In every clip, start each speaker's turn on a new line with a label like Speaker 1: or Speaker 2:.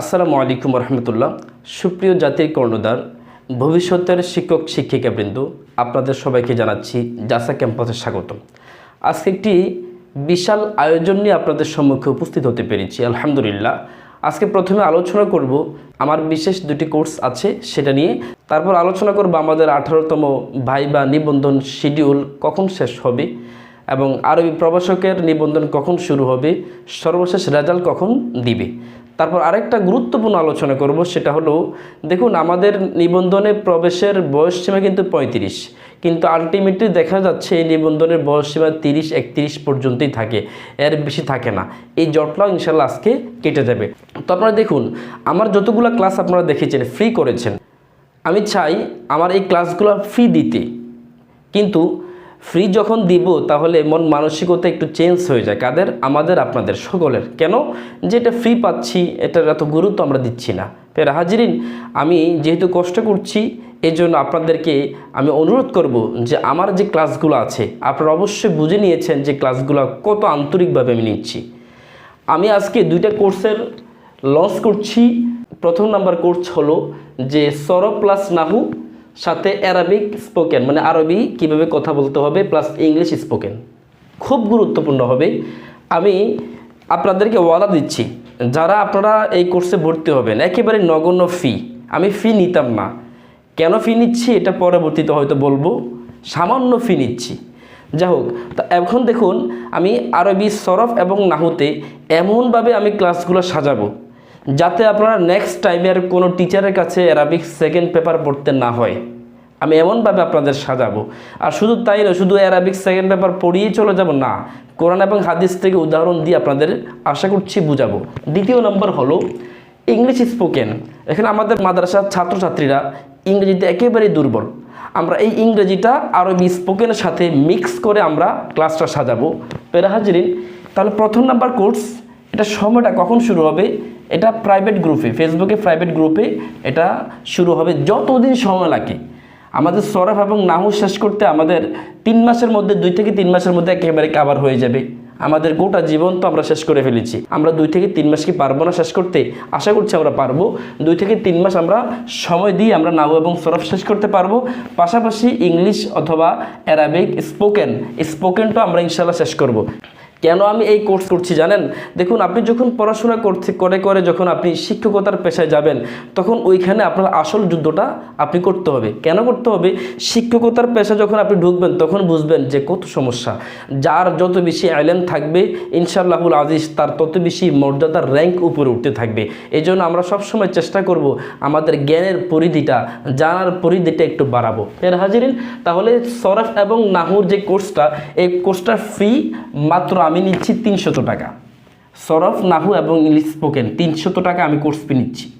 Speaker 1: আসসালামু আলাইকুম রহমতুল্লাহ। সুপ্রিয় জাতির কর্ণধার, ভবিষ্যতের শিক্ষক শিক্ষিকাবৃন্দ আপনাদের সবাইকে জানাচ্ছি জাসা ক্যাম্পাসে স্বাগতম। আজকে একটি বিশাল আয়োজন নিয়ে আপনাদের সম্মুখে উপস্থিত হতে পেরেছি, আলহামদুলিল্লাহ। আজকে প্রথমে আলোচনা করব আমার বিশেষ দুটি কোর্স আছে, সেটা নিয়ে। তারপর আলোচনা করব আমাদের আঠারোতম ভাইবা নিবন্ধন শিডিউল কখন শেষ হবে এবং আরবি প্রবাসকের নিবন্ধন কখন শুরু হবে, সর্বশেষ রেজাল্ট কখন দিবে। তারপর আরেকটা গুরুত্বপূর্ণ আলোচনা করব, সেটা হলো, দেখুন, আমাদের নিবন্ধনে প্রবেশের বয়স সীমা কিন্তু পঁয়ত্রিশ, কিন্তু আলটিমেটলি দেখা যাচ্ছে এই নিবন্ধনের বয়স সীমা তিরিশ, একত্রিশ পর্যন্তই থাকে, এর বেশি থাকে না। এই জটলাও ইনশাল্লাহ আজকে কেটে যাবে। তো আপনারা দেখুন, আমার যতগুলো ক্লাস আপনারা দেখেছেন ফ্রি করেছেন, আমি চাই আমার এই ক্লাসগুলো ফ্রি দিতে। কিন্তু ফ্রি যখন দিব, তাহলে মন মানসিকতা একটু চেঞ্জ হয়ে যায়। কাদের? আমাদের, আপনাদের সকলের। কেন? যে এটা ফ্রি পাচ্ছি, এটার এত গুরুত্ব আমরা দিচ্ছি না। ফের হাজিরিন, আমি যেহেতু কষ্ট করছি এই জন্য আপনাদেরকে আমি অনুরোধ করব যে আমার যে ক্লাসগুলো আছে, আপনারা অবশ্যই বুঝে নিয়েছেন যে ক্লাসগুলো কত আন্তরিকভাবে আমি নিচ্ছি। আমি আজকে দুইটা কোর্সের লঞ্চ করছি। প্রথম নাম্বার কোর্স হলো যে সরব প্লাস নাহু সাথে অ্যারাবিক স্পোকেন মানে আরবি কীভাবে কথা বলতে হবে প্লাস ইংলিশ স্পোকেন খুব গুরুত্বপূর্ণ হবে। আমি আপনাদেরকে ওয়াদা দিচ্ছি, যারা আপনারা এই কোর্সে ভর্তি হবেন, একেবারে নগণ্য ফি আমি ফি নিতাম না। কেন ফি নিচ্ছি? এটা পরবর্তীতে হয়তো বলব। সামান্য ফি নিচ্ছি। যাই হোক, তা এখন দেখুন, আমি আরবি সরফ এবং নাহুতে এমনভাবে আমি ক্লাসগুলো সাজাবো। যাতে আপনারা নেক্সট টাইমে আর কোনো টিচারের কাছে অ্যারাবিক সেকেন্ড পেপার পড়তে না হয়। আমি এমনভাবে আপনাদের সাজাবো। আর শুধু তাই নয়, শুধু অ্যারাবিক সেকেন্ড পেপার পড়িয়েই চলে যাব না, কোরআন এবং হাদিস থেকে উদাহরণ দিয়ে আপনাদের আশা করছি বুঝাবো। দ্বিতীয় নম্বর হলো ইংলিশ স্পোকেন এখানে আমাদের মাদ্রাসার ছাত্রছাত্রীরা ইংরেজিতে একেবারেই দুর্বল। আমরা এই ইংরেজিটা আরবি স্পোকেনের সাথে মিক্স করে আমরা ক্লাসটা সাজাবো। পেরা হাজিরিন, তাহলে প্রথম নাম্বার কোর্স এটা সময়টা কখন শুরু হবে? এটা প্রাইভেট গ্রুপে ফেসবুকে প্রাইভেট গ্রুপে এটা শুরু হবে যতদিন সময় লাগে। আমাদের সরফ এবং নাহু শেষ করতে আমাদের তিন মাসের মধ্যে, দুই থেকে তিন মাসের মধ্যে একেবারে কাবার হয়ে যাবে। আমাদের গোটা জীবন তো আমরা শেষ করে ফেলেছি। আমরা দুই থেকে তিন মাস কি পারব না শেষ করতে? আশা করছি আমরা পারব। দুই থেকে তিন মাস আমরা সময় দিয়ে আমরা নাহু এবং সরফ শেষ করতে পারব। পাশাপাশি ইংলিশ অথবা অ্যারাবিক স্পোকেন স্পোকেনটাও আমরা ইনশাল্লাহ শেষ করব। কেন আমি এই কোর্স করছি জানেন? দেখুন, আপনি যখন পড়াশোনা করতে করে করে যখন আপনি শিক্ষকতার পেশায় যাবেন, তখন ওইখানে আপনার আসল যুদ্ধটা আপনি করতে হবে। কেন করতে হবে? শিক্ষকতার পেশা যখন আপনি ঢুকবেন, তখন বুঝবেন যে কত সমস্যা। যার যত বেশি আইলেন থাকবে, ইনশাআল্লাহুল আজিজ তার তত বেশি মর্যাদার র্যাঙ্ক উপরে উঠতে থাকবে। এই জন্য আমরা সবসময় চেষ্টা করব আমাদের জ্ঞানের পরিধিটা, জানার পরিধিটা একটু বাড়াবো। এর হাজিরিন, তাহলে সরফ এবং নাহুর যে কোর্সটা এই কোর্সটা ফ্রি মাত্র আমি নিচ্ছি তিনশত টাকা। সরফ, নাহু এবং ইংলিশ স্পোকেন তিনশত টাকা আমি কোর্স ফি নিচ্ছি।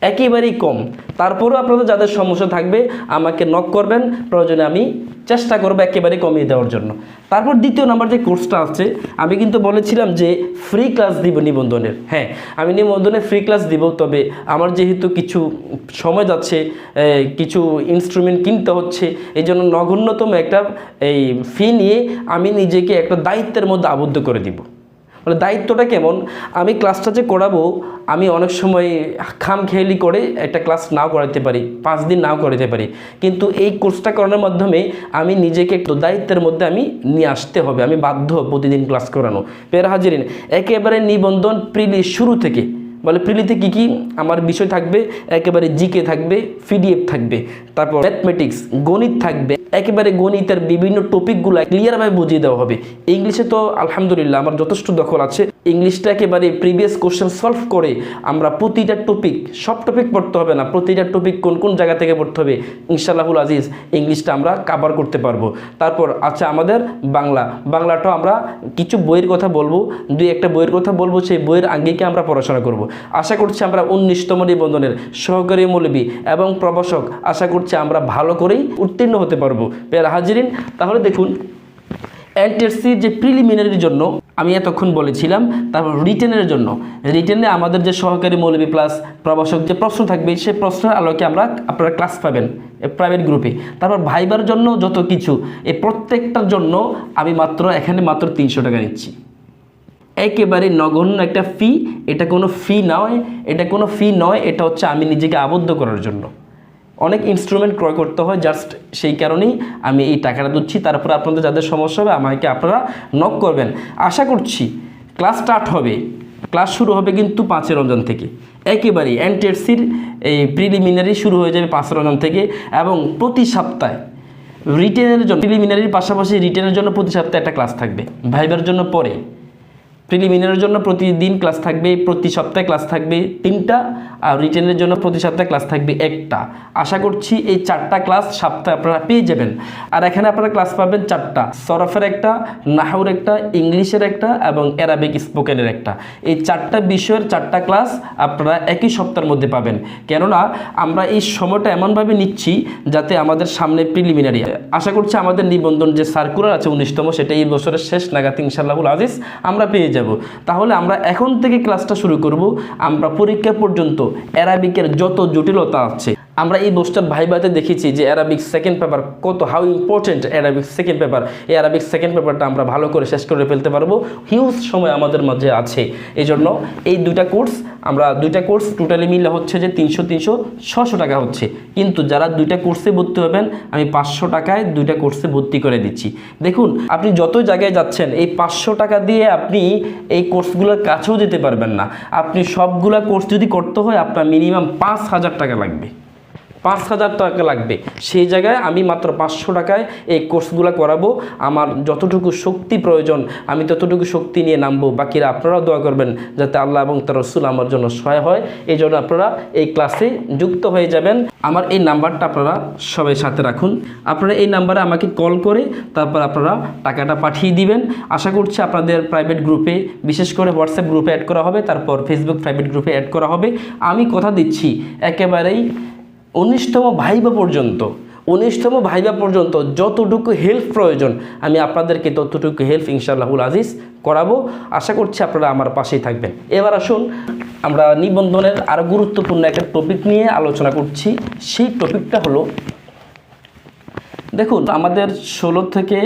Speaker 1: একেবারেই কম। তারপরেও আপনাদের যাদের সমস্যা থাকবে, আমাকে নক করবেন। প্রয়োজনে আমি চেষ্টা করব একেবারে কমিয়ে দেওয়ার জন্য। তারপর দ্বিতীয় নাম্বার যে কোর্সটা আছে, আমি কিন্তু বলেছিলাম যে ফ্রি ক্লাস দিব নিবন্ধনের। হ্যাঁ আমি নিবন্ধনের ফ্রি ক্লাস দিব, তবে আমার যেহেতু কিছু সময় যাচ্ছে কিছু ইনস্ট্রুমেন্ট কিনতে হচ্ছে এই জন্য নগণ্যতম একটা, এই ফি নিয়ে আমি নিজেকে একটা দায়িত্বের মধ্যে আবদ্ধ করে দিব। মানে দায়িত্বটা কেমন? আমি ক্লাসটা যে করাবো, আমি অনেক সময় খাম খেয়ালি করে একটা ক্লাস নাও করাতে পারি, পাঁচ দিন নাও করাতে পারি। কিন্তু এই কোর্সটা করানোর মাধ্যমে আমি নিজেকে একটু দায়িত্বের মধ্যে আমি নিয়ে আসতে হবে, আমি বাধ্য প্রতিদিন ক্লাস করানো। পের হাজিরিন, একেবারে নিবন্ধন প্রিলি শুরু থেকে বলে প্রিলিতে কী কী? আমার বিষয় থাকবে, একেবারে জিকে থাকবে পিডিএফ থাকবে, তারপর ম্যাথমেটিক্স গণিত থাকবে। একেবারে গণিতের বিভিন্ন টপিকগুলো ক্লিয়ারভাবে বুঝিয়ে দেওয়া হবে। ইংলিশে তো আলহামদুলিল্লাহ আমার যথেষ্ট দখল আছে। ইংলিশটা একেবারে প্রিভিয়াস কোশ্চেন সলভ করে আমরা প্রতিটা টপিক সব টপিক পড়তে হবে না, প্রতিটা টপিক কোন কোন জায়গা থেকে পড়তে হবে ইনশাল্লাহুল আজিজ ইংলিশটা আমরা কাভার করতে পারব। তারপর আচ্ছা আমাদের বাংলা। বাংলাটাও আমরা কিছু বইয়ের কথা বলব, দুই একটা বইয়ের কথা বলব, সেই বইয়ের আঙ্গিকে আমরা পড়াশোনা করব। আশা করছি আমরা উনিশতম নিবন্ধনের সহকারী মৌলবী এবং প্রবাসক আশা করছি আমরা ভালো করেই উত্তীর্ণ হতে পারব। পেয়ার হাজিরিন, তাহলে দেখুন এনটিএসসির যে প্রিলিমিনারির জন্য আমি এতক্ষণ বলেছিলাম, তারপর রিটেনের জন্য। রিটেনে আমাদের যে সহকারী মৌলবী প্লাস প্রবাসক যে প্রশ্ন থাকবে সেই প্রশ্নের আলোকে আমরা আপনারা ক্লাস পাবেন প্রাইভেট গ্রুপে তারপর ভাইবার জন্য যত কিছু এই প্রত্যেকটার জন্য আমি মাত্র, এখানে মাত্র তিনশো টাকা নিচ্ছি। একেবারে নগণ্য একটা ফি এটা কোনো ফি নয়, এটা কোনো ফি নয়, এটা হচ্ছে আমি নিজেকে আবদ্ধ করার জন্য। অনেক ইনস্ট্রুমেন্ট ক্রয় করতে হয় জাস্ট সেই কারণেই আমি এই টাকাটা দিচ্ছি। তারপর আপনাদের যাদের সমস্যা হবে আমাকে আপনারা নক করবেন। আশা করছি ক্লাস স্টার্ট হবে। ক্লাস শুরু হবে কিন্তু পাঁচই রমজান থেকে। একেবারেই এনটিএসসির এই প্রিলিমিনারি শুরু হয়ে যাবে পাঁচ রমজান থেকে এবং প্রতি সপ্তাহে রিটেনের জন্য প্রিলিমিনারির পাশাপাশি রিটেনের জন্য প্রতি সপ্তাহে একটা ক্লাস থাকবে। ভাইবার জন্য পরে। প্রিলিমিনারির জন্য প্রতিদিন ক্লাস থাকবে, প্রতি সপ্তাহে ক্লাস থাকবে তিনটা, আর রিটেনের জন্য প্রতি সপ্তাহে ক্লাস থাকবে একটা। আশা করছি এই চারটা ক্লাস সপ্তাহে আপনারা পেয়ে যাবেন। আর এখানে আপনারা ক্লাস পাবেন চারটা। সরফের একটা, নাহুর একটা, ইংলিশের একটা এবং অ্যারাবিক স্পোকেনের একটা। এই চারটা বিষয়ের চারটা ক্লাস আপনারা একই সপ্তাহের মধ্যে পাবেন। কেননা, আমরা এই সময়টা এমনভাবে নিচ্ছি যাতে আমাদের সামনে প্রিলিমিনারি আশা করছি আমাদের নিবন্ধন যে সার্কুলার আছে উনিশতম, সেটা এই বছরের শেষ নাগাদ ইনশাল্লাহুল আজিজ, আমরা পেয়ে যাব। তাহলে আমরা এখন থেকে ক্লাসটা শুরু করব। আমরা পরীক্ষা পর্যন্ত অ্যারাবিকের যত জটিলতা আছে। আমরা এই বছর ভাইবাতে দেখেছি যে অ্যারাবিক সেকেন্ড পেপার কত how important Arabic second paper এই অ্যারাবিক সেকেন্ড পেপারটা আমরা ভালো করে শেষ করে ফেলতে পারব। হিউজ সময় আমাদের মাঝে আছে। এই জন্য এই দুইটা কোর্স আমরা দুইটা কোর্স টোটালি মিলে হচ্ছে যে তিনশো তিনশো ছশো টাকা হচ্ছে। কিন্তু যারা দুইটা কোর্সে ভর্তি হবেন, আমি পাঁচশো টাকায় দুইটা কোর্সে ভর্তি করে দিচ্ছি। দেখুন, আপনি যত জায়গায় যাচ্ছেন, এই পাঁচশো টাকা দিয়ে আপনি এই কোর্সগুলোর কাছেও যেতে পারবেন না। আপনি সবগুলা কোর্স যদি করতে হয়, আপনার মিনিমাম পাঁচ হাজার টাকা লাগবে। পাঁচ হাজার টাকা লাগবে। সেই জায়গায় আমি মাত্র পাঁচশো টাকায় এই কোর্সগুলো করাবো। আমার যতটুকু শক্তি প্রয়োজন, আমি ততটুকু শক্তি নিয়ে নামবো। বাকিরা আপনারাও দোয়া করবেন যাতে আল্লাহ এবং তার রসুল আমার জন্য সহায় হয়। এই জন্য আপনারা এই ক্লাসে যুক্ত হয়ে যাবেন। আমার এই নাম্বারটা আপনারা সবাই সাথে রাখুন। আপনারা এই নাম্বারে আমাকে কল করে তারপর আপনারা টাকাটা পাঠিয়ে দিবেন। আশা করছি আপনাদের প্রাইভেট গ্রুপে, বিশেষ করে হোয়াটসঅ্যাপ গ্রুপে অ্যাড করা হবে। তারপর ফেসবুক প্রাইভেট গ্রুপে অ্যাড করা হবে। আমি কথা দিচ্ছি একেবারেই উনিশতম ভাইবা পর্যন্ত উনিশতম ভাইবা পর্যন্ত যতটুকু হেল্প প্রয়োজন, আমি আপনাদেরকে ততটুকু হেল্প ইনশাআল্লাহুল আজিজ করাবো। আশা করছি আপনারা আমার পাশেই থাকবেন। এবার আসুন, আমরা নিবন্ধনের আরও গুরুত্বপূর্ণ একটা টপিক নিয়ে আলোচনা করছি। সেই টপিকটা হলো, দেখুন, আমাদের ষোলো থেকে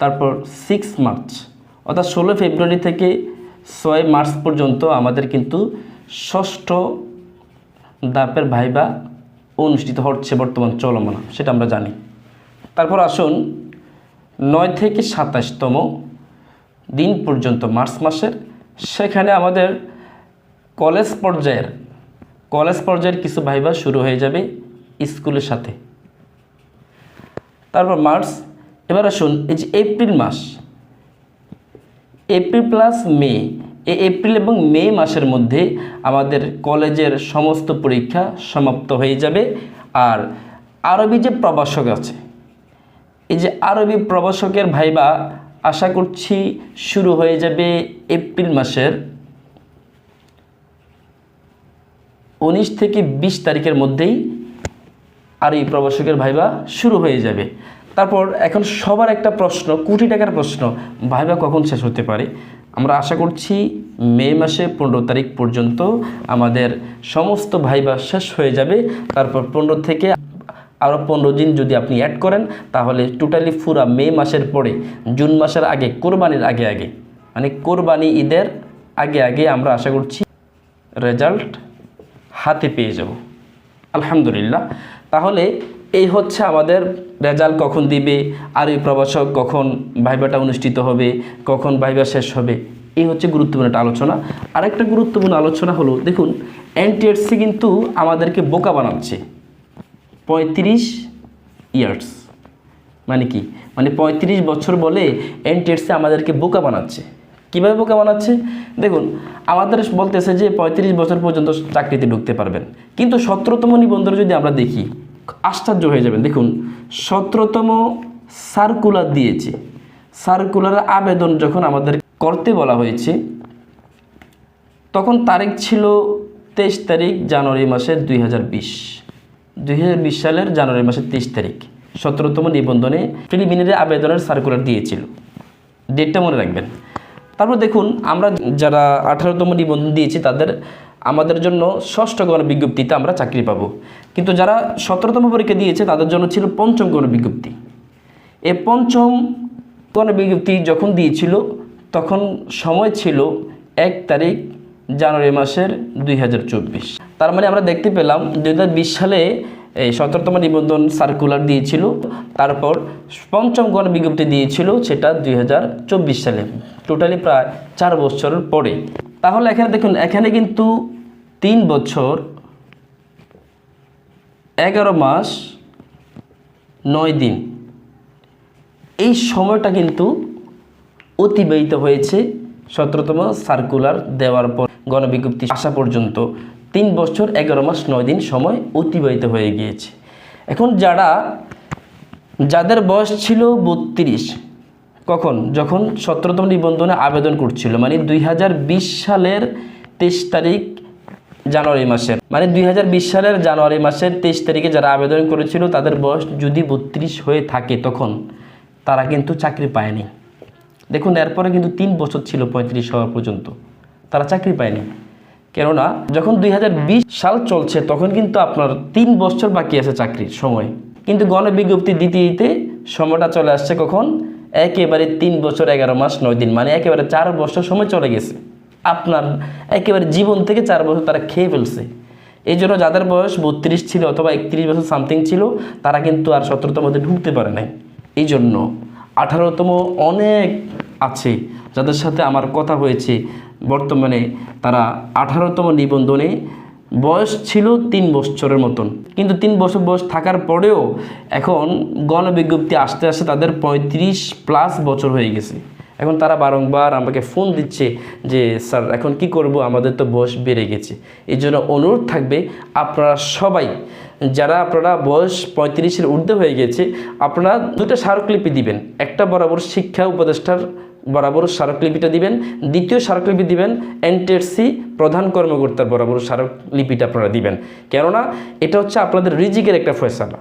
Speaker 1: তারপর সিক্স মার্চ, অর্থাৎ ষোলো ফেব্রুয়ারি থেকে ছয় মার্চ পর্যন্ত আমাদের কিন্তু ষষ্ঠ দাপের ভাইবা অনুষ্ঠিত হচ্ছে বর্তমান চলমান, সেটা আমরা জানি। তারপর আসুন নয় থেকে সাতাশতম দিন পর্যন্ত, মার্চ মাসের। সেখানে আমাদের কলেজ পর্যায়ের কলেজ পর্যায়ের কিছু ভাইবা শুরু হয়ে যাবে স্কুলের সাথে। তারপর মার্চ, এবার আসুন এই যে এপ্রিল মাস। এপ্রিল প্লাস মে এপ্রিল এবং মে মাসের মধ্যে আমাদের কলেজের সমস্ত পরীক্ষা সমাপ্ত হয়ে যাবে। আর আরবি যে প্রবাসক আছে, এই যে আরবি প্রবাসকের ভাইবা আশা করছি শুরু হয়ে যাবে এপ্রিল মাসের উনিশ থেকে বিশ তারিখের মধ্যেই আরবি প্রবাসকের ভাইবা শুরু হয়ে যাবে। তারপর এখন সবার একটা প্রশ্ন, কোটি টাকার প্রশ্ন, ভাইবা কখন শেষ হতে পারে? আমরা আশা করছি মে মাসে পনেরো তারিখ পর্যন্ত আমাদের সমস্ত ভাইবা শেষ হয়ে যাবে। তারপর পনেরো থেকে আরও পনেরো দিন যদি আপনি অ্যাড করেন, তাহলে টোটালি পুরা মে মাসের পরে, জুন মাসের আগে, কোরবানির আগে আগে মানে কোরবানি ঈদের আগে আগে আমরা আশা করছি রেজাল্ট হাতে পেয়ে যাব। আলহামদুলিল্লাহ। তাহলে এই হচ্ছে আমাদের রেজাল্ট কখন দিবে, আর এই প্রবাসক কখন ভাইবাটা অনুষ্ঠিত হবে, কখন ভাইবা শেষ হবে, এই হচ্ছে গুরুত্বপূর্ণ একটা আলোচনা। আরেকটা গুরুত্বপূর্ণ আলোচনা হলো, দেখুন এনটিএসসি কিন্তু আমাদেরকে বোকা বানাচ্ছে। পঁয়ত্রিশ ইয়ার্স মানে কি? মানে পঁয়ত্রিশ বছর বলে এনটিএসসি আমাদেরকে বোকা বানাচ্ছে। কীভাবে বোকা বানাচ্ছে? দেখুন, আমাদের বলতেছে যে পঁয়ত্রিশ বছর পর্যন্ত চাকরিতে ঢুকতে পারবেন। কিন্তু সতেরোতম নিবন্ধন যদি আমরা দেখি আশ্চর্য হয়ে যাবেন। দেখুন, সতেরোতম সার্কুলার দিয়েছে। সার্কুলার আবেদন যখন আমাদের করতে বলা হয়েছে, তখন তারিখ ছিল তেইশ তারিখ জানুয়ারি মাসের দুই হাজার বিশ। দুই সালের জানুয়ারি মাসের তেইশ তারিখ, সতেরোতম নিবন্ধনে প্রিলিমিনারি আবেদনের সার্কুলার দিয়েছিল। ডেটটা মনে রাখবেন। তারপর দেখুন, আমরা যারা আঠারোতম নিবন্ধন দিয়েছি, তাদের আমাদের জন্য ষষ্ঠ গণ বিজ্ঞপ্তিতে আমরা চাকরি পাবো। কিন্তু যারা সতেরোতম পরীক্ষা দিয়েছে, তাদের জন্য ছিল পঞ্চম গণ বিজ্ঞপ্তি। এ পঞ্চম গণ বিজ্ঞপ্তি যখন দিয়েছিল, তখন সময় ছিল এক তারিখ জানুয়ারি মাসের দুই হাজার চব্বিশ। তার মানে আমরা দেখতে পেলাম দু হাজার বিশ সালে এই সতেরোতম নিবন্ধন সার্কুলার দিয়েছিল, তারপর পঞ্চম গণ বিজ্ঞপ্তি দিয়েছিল সেটা দুই হাজার চব্বিশ সালে টোটালি প্রায় চার বছরের পরে। তাহলে এখানে দেখুন, এখানে কিন্তু তিন বছর, এগারো মাস, নয় দিন। এই সময়টা কিন্তু অতিবাহিত হয়েছে সতেরোতম সার্কুলার দেওয়ার পর গণবিজ্ঞপ্তি আসা পর্যন্ত। তিন বছর, এগারো মাস, নয় দিন সময় অতিবাহিত হয়ে গিয়েছে। এখন যারা, যাদের বয়স ছিল বত্রিশ কখন? যখন সতেরোতম নিবন্ধনে আবেদন করছিল মানে দুই হাজার বিশ সালের তেইশ তারিখ জানুয়ারি মাসের মানে দুই হাজার বিশ সালের জানুয়ারি মাসের তেইশ তারিখে যারা আবেদন করেছিল, তাদের বয়স যদি বত্রিশ হয়ে থাকে তখন, তারা কিন্তু চাকরি পায়নি। দেখুন, এরপরে কিন্তু তিন বছর ছিল পঁয়ত্রিশ হওয়া পর্যন্ত। তারা চাকরি পায়নি। কেননা, যখন দুই হাজার বিশ সাল চলছে, তখন কিন্তু আপনার তিন বছর বাকি আছে চাকরির সময়। কিন্তু গণবিজ্ঞপ্তি দিতে দিতে সময়টা চলে আসছে কখন? একেবারে তিন বছর, এগারো মাস, নয় দিন মানে একেবারে চার বছর সময় চলে গেছে। আপনার একেবারে জীবন থেকে চার বছর তারা খেয়ে ফেলছে। এই জন্য যাদের বয়স বত্রিশ ছিল অথবা একত্রিশ বছর সামথিং ছিল, তারা কিন্তু আর সতেরোতম মধ্যে ঢুকতে পারে নাই। এই জন্য আঠারোতম অনেক আছে যাদের সাথে আমার কথা হয়েছে। বর্তমানে তারা আঠারোতম নিবন্ধনে বয়স ছিল তিন বছরের মতন। কিন্তু তিন বছর বয়স থাকার পরেও এখন গণবিজ্ঞপ্তি আসতে আসতে তাদের পঁয়ত্রিশ প্লাস বছর হয়ে গেছে। এখন তারা বারংবার আমাকে ফোন দিচ্ছে যে, স্যার, এখন কি করব? আমাদের তো বয়স বেড়ে গেছে। এই জন্য অনুরোধ থাকবে আপনারা সবাই, যারা আপনারা বয়স পঁয়ত্রিশের ঊর্ধ্বে হয়ে গেছে, আপনারা দুটো স্মারকলিপি দিবেন। একটা বরাবর শিক্ষা উপদেষ্টার বরাবর স্মারকলিপিটা দিবেন। দ্বিতীয় স্মারকলিপি দিবেন এনটিএসসি প্রধান কর্মকর্তার বরাবর স্মারকলিপিটা আপনারা দিবেন। কেননা এটা হচ্ছে আপনাদের রিজিকের একটা ফয়সালা।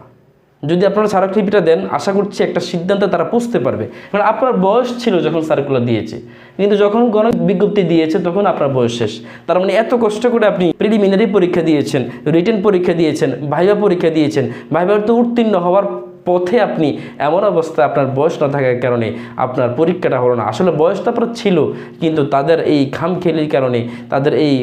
Speaker 1: যদি আপনারা স্মারকলিপিটা দেন, আশা করছি একটা সিদ্ধান্তে তারা পৌঁছতে পারবে। কারণ আপনার বয়স ছিল যখন সার্কুলার দিয়েছে। কিন্তু যখন গণ বিজ্ঞপ্তি দিয়েছে, তখন আপনার বয়স শেষ। তার মানে এত কষ্ট করে আপনি প্রিলিমিনারি পরীক্ষা দিয়েছেন রিটেন পরীক্ষা দিয়েছেন, ভাইবা পরীক্ষা দিয়েছেন ভাইবার তো উত্তীর্ণ হওয়ার পথে আপনি এমন অবস্থা আপনার বয়স না থাকার কারণে আপনার পরীক্ষাটা হলো না। আসলে বয়সটা আপনার ছিল, কিন্তু তাদের এই খামখেলির কারণে, তাদের এই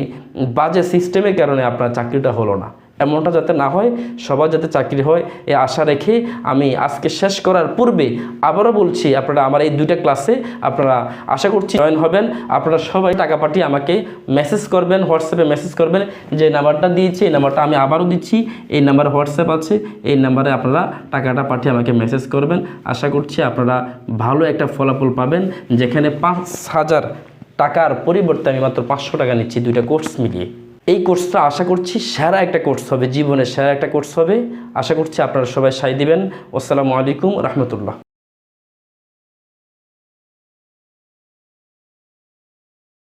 Speaker 1: বাজে সিস্টেমের কারণে আপনার চাকরিটা হলো না। এমনটা যাতে না হয়, সবার যাতে চাকরি হয়, এ আশা রেখে আমি আজকে শেষ করার পূর্বে আবারও বলছি, আপনারা আমার এই দুইটা ক্লাসে আপনারা আশা করছি জয়েন হবেন। আপনারা সবাই টাকা পাঠিয়ে আমাকে মেসেজ করবেন, হোয়াটসঅ্যাপে মেসেজ করবেন যে নাম্বারটা দিয়েছি, এই নাম্বারটা আমি আবারও দিচ্ছি, এই নাম্বার হোয়াটসঅ্যাপ আছে, এই নাম্বারে আপনারা টাকাটা পাঠিয়ে আমাকে মেসেজ করবেন। আশা করছি আপনারা ভালো একটা ফলাফল পাবেন, যেখানে পাঁচ হাজার টাকার পরিবর্তে আমি মাত্র পাঁচশো টাকা নিচ্ছি দুইটা কোর্স মিলিয়ে। এই কোর্সটা আশা করছি সেরা একটা কোর্স হবে, জীবনের সেরা একটা কোর্স হবে। আশা করছি আপনারা সবাই সাই দিবেন। আসসালামু আলাইকুম, রহমতুল্লাহ।